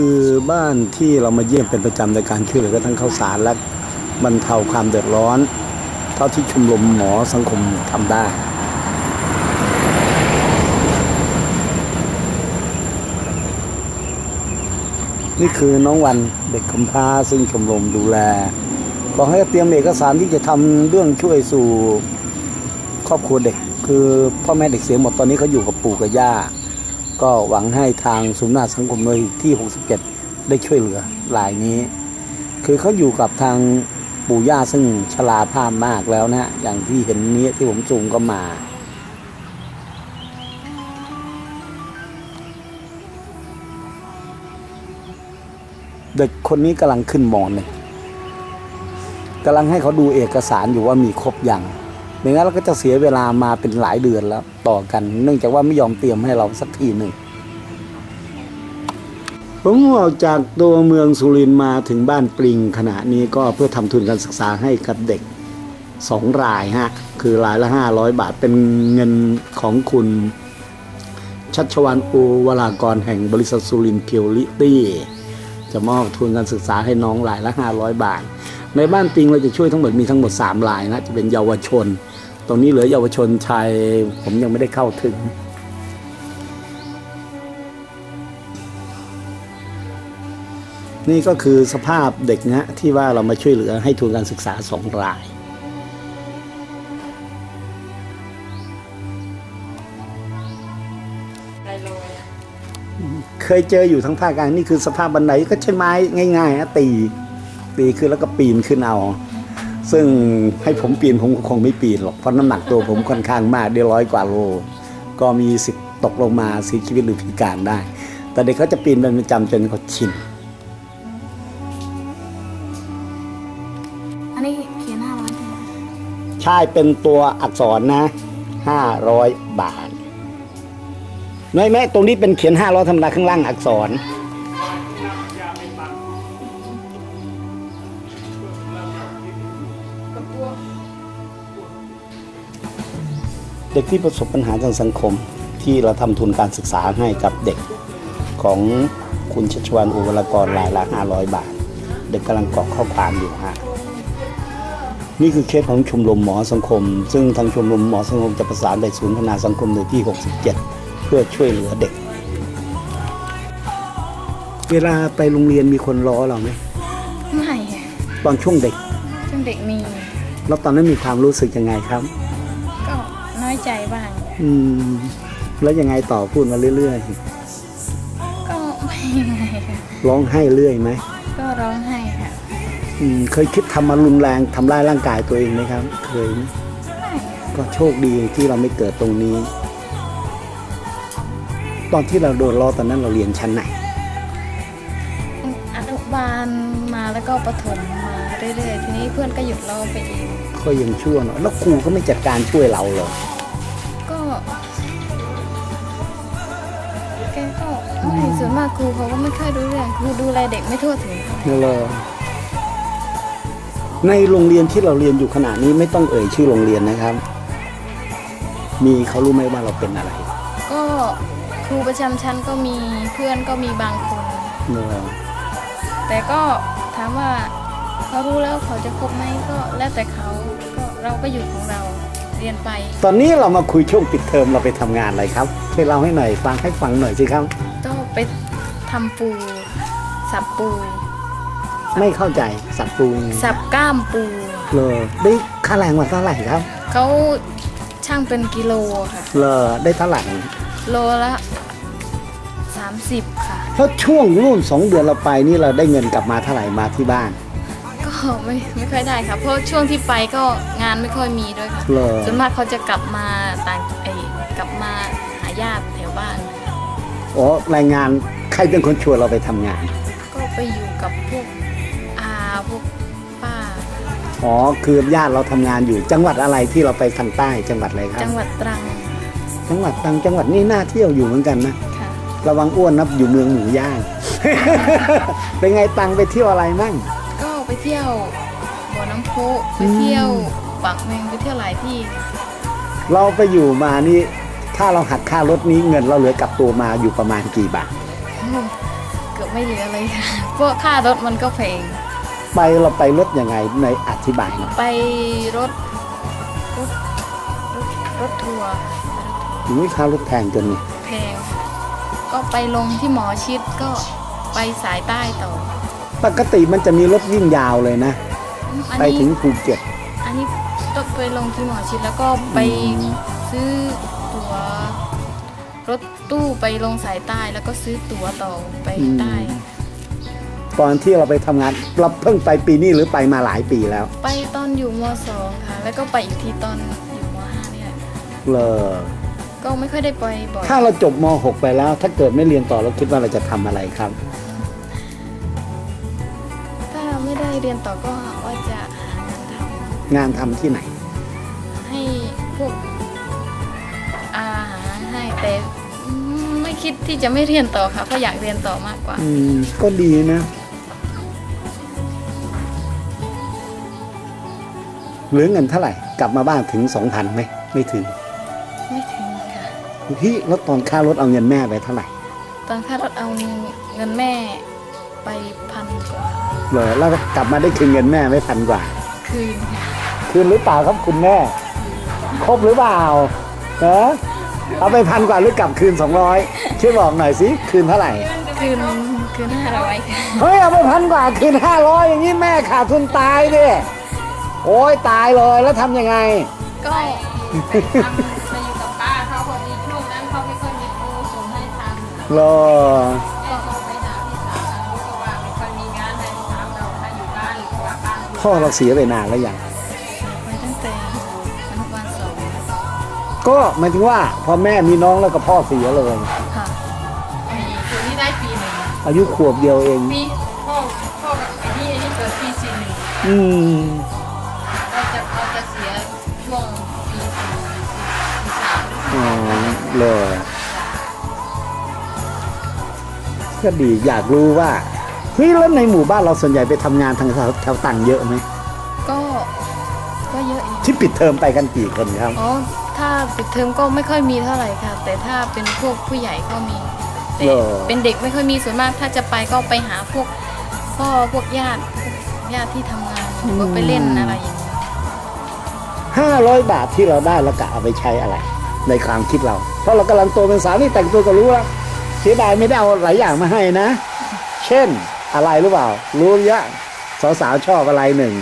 คือบ้านที่เรามาเยี่ยมเป็นประจำในการช่วยเหลือทั้งข้าวสารและบรรเทาความเดือดร้อน เท่าที่ชมรมหมอสังคมทำได้ นี่คือน้องวันเด็กกำพร้าซึ่งชมรมดูแลบอให้เตรียมเอกสารที่จะทำเรื่องช่วยสู่ครอบครัวเด็ก คือพ่อแม่เด็กเสียหมดตอนนี้เขาอยู่กับปู่กับย่า ก็หวังให้ทางศูนย์นาสังคมหน่วยที่ 67 ได้ช่วยเหลือรายนี้ คือเขาอยู่กับทางปู่ย่าซึ่งชราภาพมากแล้วนะฮะอย่างที่เห็นนี้ที่ผมซูมก็มา เด็กคนนี้กำลังขึ้นมอนเลยกำลังให้เขาดูเอกสารอยู่ว่ามีครบอย่าง ไม่งั้นเราก็จะเสียเวลามาเป็นหลายเดือนแล้ว ต่อกัน เนื่องจากว่าไม่ยอมเตรียมให้เราสักทีหนึ่งผมออกจากตัวเมืองสุรินมาถึงบ้านปริงขณะนี้ก็เพื่อทำทุนการศึกษาให้กับเด็กสองรายฮะ คือรายละห้าร้อยบาทเป็นเงินของคุณ ชัชวานโอวรากรแห่งบริษัทสุรินเพียวลิตี้ จะมอบทุนการศึกษาให้น้องรายละ 500 บาท ในบ้านปิงเราจะช่วยทั้งหมดมีทั้งหมด3รายนะจะเป็นเยาวชน ตรงนี้เหลือเยาวชนชายผมยังไม่ได้เข้าถึง นี่ก็คือสภาพเด็กนะที่ว่าเรามาช่วยเหลือให้ทุนการศึกษาสองรายไรโรยอะเคยเจออยู่ทั้งภาคกลางนี่คือสภาพบันไดก็ใช้ไม้ง่ายๆนะตี ตีขึ้นแล้วก็ปีนขึ้นเอา ซึ่งให้ผมปีนผมก็คงไม่ปีนหรอกเพราะน้ำหนักตัวผมค่อนข้างมากเดียวร้อยกว่าโล ก็มีสิทธิ์ตกลงมาเสียชีวิตหรือพิการได้ แต่เด็กเขาจะปีนเป็นประจำจนเขาชินอันนี้เขียนห้าร้อยใช่ไหมใช่เป็นตัวอักษรนะห้าร้อยบาทน้อยแม่ตรงนี้เป็นเขียนห้าร้อยธรรมดาข้างล่างอักษร เด็กที่ประสบปัญหาทางสังคมที่เราทำทุนการศึกษาให้กับเด็กของคุณชัชวานอุวรากรรายละ500 บาท เด็กกำลังกรอกข้อความอยู่ฮะนี่คือเคสของชมรมหมอสังคม ซึ่งทางชมรมหมอสังคมจะประสานไปศูนย์พัฒนาสังคมในที่ 67 เพื่อช่วยเหลือเด็ก เวลาไปโรงเรียนมีคนล้อเราไหมไม่อะตอนช่วงเด็กช่วงเด็กมี แล้วตอนนั้นมีความรู้สึกยังไงครับก็น้อย ใจบ้าง อืม แล้วยังไงต่อพูดมาเรื่อยก็ไม่ยังไงค่ะๆร้องไห้เรื่อยไหม ก็ร้องไห้ค่ะ อืม เคยคิดทำมารุนแรงทำร้ายร่างกายตัวเองไหมครับ เคยไหมไม่อะก็โชคดีที่เราไม่เกิดตรงนี้ ตอนที่เราโดนล้อตอนนั้นเราเรียนชั้นไหน อนุบาลมาแล้วก็ประถมมาเรื่อยๆ ทีนี้เพื่อนก็หยุดเราไปเองก็ยังชั่วหน่อยแล้วครูก็ไม่จัดการช่วยเราเลยก็ แกก็ไม่ส่วนมากครูเขาก็ไม่ค่อยรู้เรื่องครูดูแลเด็กไม่ทั่วถึงเท่าไหร่นั่นเลยในโรงเรียนที่เราเรียนอยู่ขณะนี้ไม่ต้องเอ่ยชื่อโรงเรียนนะครับ มีเขารู้ไหมว่าเราเป็นอะไรก็ครูประจำชั้นก็มีเพื่อนก็มีบางคนเนอะแต่ก็ถามว่าเขารู้แล้วเขาจะคบไหมก็แล้วแต่เขาก็เราก็อยู่ของเราเรียนไป ตอนนี้เรามาคุยช่วงปิดเทอมเราไปทำงานอะไรครับช่วยเล่าให้หน่อยฟังให้ฟังหน่อยสิครับก็ไปทำปูสับปู ไม่เข้าใจสับปูยังไงสับก้ามปูเลยได้ค่าแรงมาเท่าไหร่ครับเขาช่างเป็นกิโลค่ะเลยได้เท่าไหร่โลละ30 ค่ะเพราะช่วงนู่นสองเดือนเราไปนี่เราได้เงินกลับมาเท่าไหร่มาที่บ้านก็ ไม่ไม่ค่อยได้ค่ะเพราะช่วงที่ไปก็งานไม่ค่อยมีด้วยค่ะเลยส่วนมากเขาจะกลับมาต่างไอ้กลับมาหาญาติแถวบ้าน อ๋อรายงานใครเป็นคนชวนเราไปทำงาน ก็ไปอยู่กับพวกอาพวกป้า อ๋อ คือญาติเราทำงานอยู่ จังหวัดอะไรที่เราไปทางใต้จังหวัดอะไรครับ จังหวัดตรังจังหวัดตรังจังหวัดนี้น่าเที่ยวอยู่เหมือนกันนะ ค่ะ ระวังอ้วนนับอยู่เมืองหมูย่าง เป็นไงตังไปเที่ยวอะไรมั่งก็ไป เที่ยวบ่อน้ำพุไปเที่ยวปากเมงไปเที่ยวหลายที่ค่ะเราไปอยู่มานี่ ถ้าเราหักค่ารถนี้เงินเราเหลือกลับตัวมาอยู่ประมาณกี่บาทเกือบไม่เหลือเลยค่ะเพราะค่ารถมันก็แพงไปเราไปรถยังไงในอธิบายหน่อยไปรถรถรถรถทัวร์ถึงค่ารถแพงจนนี่แพงค่ะก็ไปลงที่หมอชิดก็ไปสายใต้ต่อ ปกติมันจะมีรถวิ่งยาวเลยนะ อันไปนี้ถึงภูเก็ต อันนี้ต้องไปลงที่หมอชิดแล้วก็ไปอืมซื้อตั๋วรถตู้ไปลงสายใต้แล้วก็ซื้อตั๋วต่อไปใต้ ตอนที่เราไปทำงานเราเพิ่งไปปีนี้หรือไปมาหลายปีแล้วไปตอนอยู่มสองค่ะ แล้วก็ไปอีกทีตอนอยู่มห้าเนี่ยเลอก็ไม่ค่อยได้ไปบ่อยถ้าเราจบม .6 ไปแล้ว ถ้าเกิดไม่เรียนต่อเราคิดว่าเราจะทำอะไรครับ เรียนต่อก็ว่าจะหางานทงานทำที่ไหนำให้พวกอาหาให้แต่อืมไม่คิดที่จะไม่เรียนต่อค่ะเพราะอยากเรียนต่อมากกว่า อืม ก็ดีนะ เหลือเงินเท่าไหร่ กลับมาบ้านถึงสองพันไหม ไม่ถึง ไม่ถึงค่ะ พี่แล้วตอนค่ารถเอาเงินแม่ไปเท่าไหร่ ตอนค่ารถเอาเงินแม่ ไปพันกว่าเหรอแล้วกลับมาได้คืนเงินแม่ไม่พันกว่า คืนค่ะคืนหรือเปล่าครับคุณแม่ ครบหรือเปล่าเออเอาไปพันกว่าหรือกลับคืนสองร้อยช่วยบอกหน่อยสิคืนเท่าไหร่ คืนคืนห้าร้อยค่ะเฮ้ยเอาไปพันกว่าคืนห้าร้อยอย่างนี้แม่ขาดทุนตายดิโอ้ยตายเลยแล้วทำยังไง ก็มาอยู่กับป้าเขาพอดีช่วงนั้นเขาไม่ค่อยมีครูส่งให้ทำ รอ พ่อเราเสียไปนานแล้วยังไปตั้งแต่อนุบาลสองก็หมายถึงว่าพอแม่มีน้องแล้วก็พ่อเสียเลย ค่ะปีคือนี่ได้ปีหนึ่งอายุขวบเดียวเอง ปีพ่อพ่อกับไอ้นี่ไอ้นี่เกิดปีสี่หนึ่งอืมเราจะเราจะเสียช่วงปีสี่สี่สามอ๋อเลยก็ดีอยากรู้ว่า เฮ้ยแล้วในหมู่บ้านเราส่วนใหญ่ไปทำงานทางแถวแถวต่างเยอะไหมก็ก็เยอะอยู่ที่ปิดเทอมไปกันกี่คนครับ อ๋อถ้าปิดเทอมก็ไม่ค่อยมีเท่าไหร่ค่ะ แต่ถ้าเป็นพวกผู้ใหญ่ก็มีแต่เหรอ เป็นเด็กไม่ค่อยมีส่วนมาก ถ้าจะไปก็ไปหาพวกพ่อพวกญาติพวกญาติที่ทำงานก็ไปเล่นอะไรอย่างเงี้ยห้าร้อยบาทที่เราได้แล้วกะเอาไปใช้อะไร ในความคิดเรา เพราะเรากำลังโตเป็นสาวนี่แต่งตัวก็รู้แล้วเสียดายไม่ได้เอาหลายอย่างมาให้นะ เช่น อะไรหรือเปล่า รู้เยอะสาวๆชอบอะไรหนึ่ง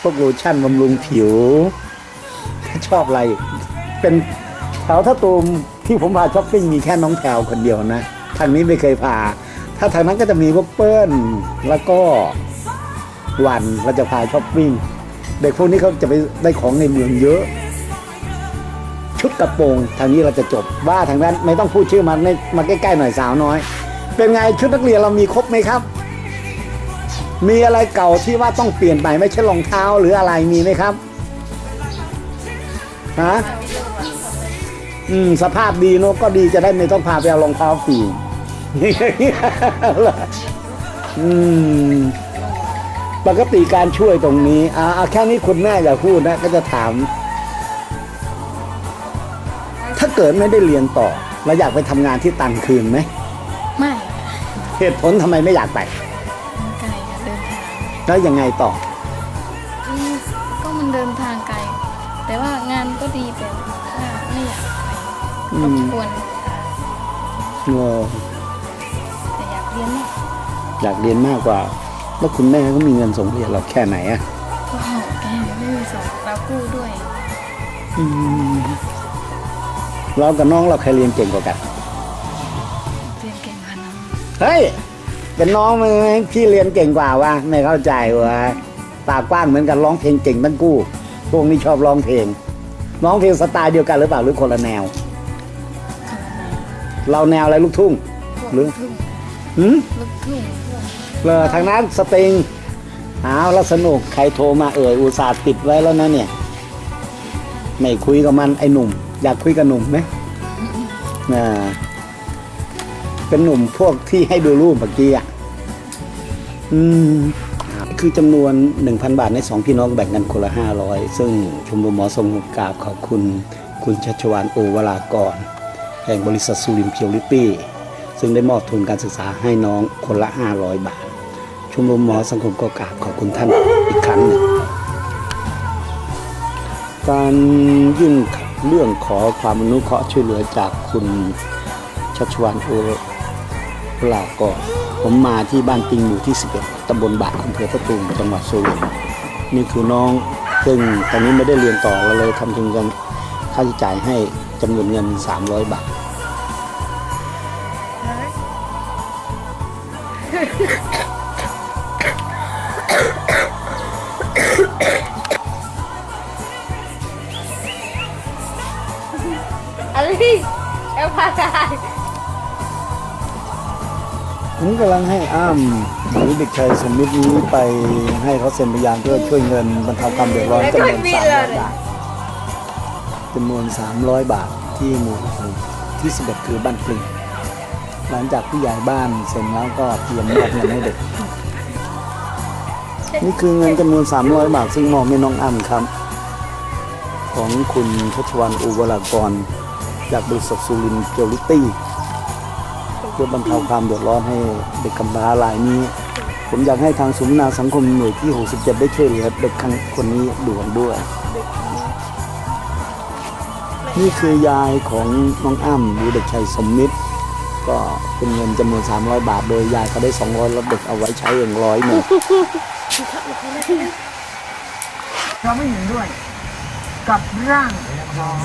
พวกโลชั่นบำรุงผิว ชอบอะไร เป็นแถวท่าตูมที่ผมพาช้อปปิ้งมีแค่น้องแพรวคนเดียวนะ ทางนี้ไม่เคยพา ถ้าทางนั้นก็จะมีพวกเปิ้ลแล้วก็วันเราจะพาช้อปปิ้งเด็กพวกนี้เขาจะไปได้ของในเมืองเยอะ ชุดกระโปรงทางนี้เราจะจบว่าทางนั้นไม่ต้องพูดชื่อมันในมาใกล้ๆหน่อยสาวน้อย เป็นไงชุดนักเรียนเรามีครบไหมครับ มีอะไรเก่าที่ว่าต้องเปลี่ยนไปไม่ใช่รองเท้าหรืออะไรมีไหมครับฮะอืมสภาพดีเนอะก็ดีจะได้ไม่ต้องพาไปเอารองเท้าฟรีอืมปกติการช่วยตรงนี้อ่าเอาแค่นี้คุณแม่อย่าพูดนะ ก็จะถาม ถ้าเกิดไม่ได้เรียนต่อเราอยากไปทำงานที่ตังคืนไหม ไม่ เหตุผลทำไมไม่อยากไป มันไกลค่ะเดินทางแล้วยังไงต่อ อืมก็มันเดินทางไกล แต่ว่างานก็ดีแต่ว่าไม่อยากไปอืรบม กวนเออแต่อยากเรียนมากอยากเรียนมากกว่า แล้วคุณแม่ก็มีเงินส่งเรียนเราแค่ไหนอะก็แกไม่มีสองเรากู้ด้วยอืมเรากับน้องเราใครเรียนเก่งกว่ากัน เฮ้ย เป็นน้องมันพี่เรียนเก่งกว่าวะไม่เข้าใจวะปากกว้างเหมือนกันร้องเพลงเก่งทั้งคู่พวกนี้ชอบร้องเพลงร้องเพลงสไตล์เดียวกันหรือเปล่าหรือคนละแนวค่ะเราแนวอะไรลูกทุ่งพวกหรืลูอกทุ่งหืมลูกทุ่งพวกเลอทางนั้นสตริงเอาแล้วสนุกใครโทรมาเอ่ยอุตส่าห์ติดไว้แล้วนะเนี่ยไม่คุยกับมันไอ้หนุ่ม อยากคุยกับหนุ่มไหมอ่า เป็นหนุ่มพวกที่ให้ดูรูปเมื่อกี้อะอืมคือจำนวน 1,000 บาทในสองพี่น้องแบ่งกันคนละ 500 ซึ่งชมรมหมอทรงกราบขอบคุณ คุณชัชวานโอวรากร แห่งบริษัทสุรินทร์เพียวลิปี้ ซึ่งได้มอบทุนการศึกษาให้น้องคนละ 500 บาท ชมรมหมอสังคมก็กราบขอบคุณท่านอีกครั้งหนึ่งการยื่นเรื่องขอความอนุเคราะห์ช่วยเหลือจากคุณชัชวานโอ ลาก็ผมมาที่บ้านปิงหมู่ที่ 11ตำบลบากอำเภอพะตูมจังหวัดสุรินทร์นี่คือน้องซึ่งตอนนี้ไม่ได้เรียนต่อเราเลยทำทุนกันค่าใช้จ่ายให้จำนวนเงิน 300 บาทอะไรเอลพาได้ ผมกำลังให้อ้ามหรือเด็กชายสมมิตรนี้ไปให้เขาเซ็นพยานเพื่อช่วยเงินบรรเทาความเดือดร้อนจำนวน300บาทจำนวน 300 บาทที่หมู่ที่11คือบ้านปลิงหลังจากผู้ใหญ่บ้านเซ็นแล้วก็เตรียมมอบเงินให้เด็ก นี่คือเงินจำนวน 300 บาทซึ่งมอบให้น้องอ้ำครับ ของคุณชัชวันอุวรากร จากบริษัทซูรินเจลิตี้ เพื่อบรรเทาความเดือดร้อนให้เด็กกำพร้ารายนี้ ผมอยากให้ทางศูนย์นาสังคมหน่วยที่ 67 ได้ช่วยเหลือเด็กคนนี้ด่วนด้วย นี่คือยายของน้องอ้ำหรือเด็กชายสมมิตร ก็เป็นเงินจำนวน 300 บาท โดยยายเขาได้ 200แล้วเด็กเอาไว้ใช้เองร้อยหนึ่งเราไม่เห็นด้วย กับร่างของ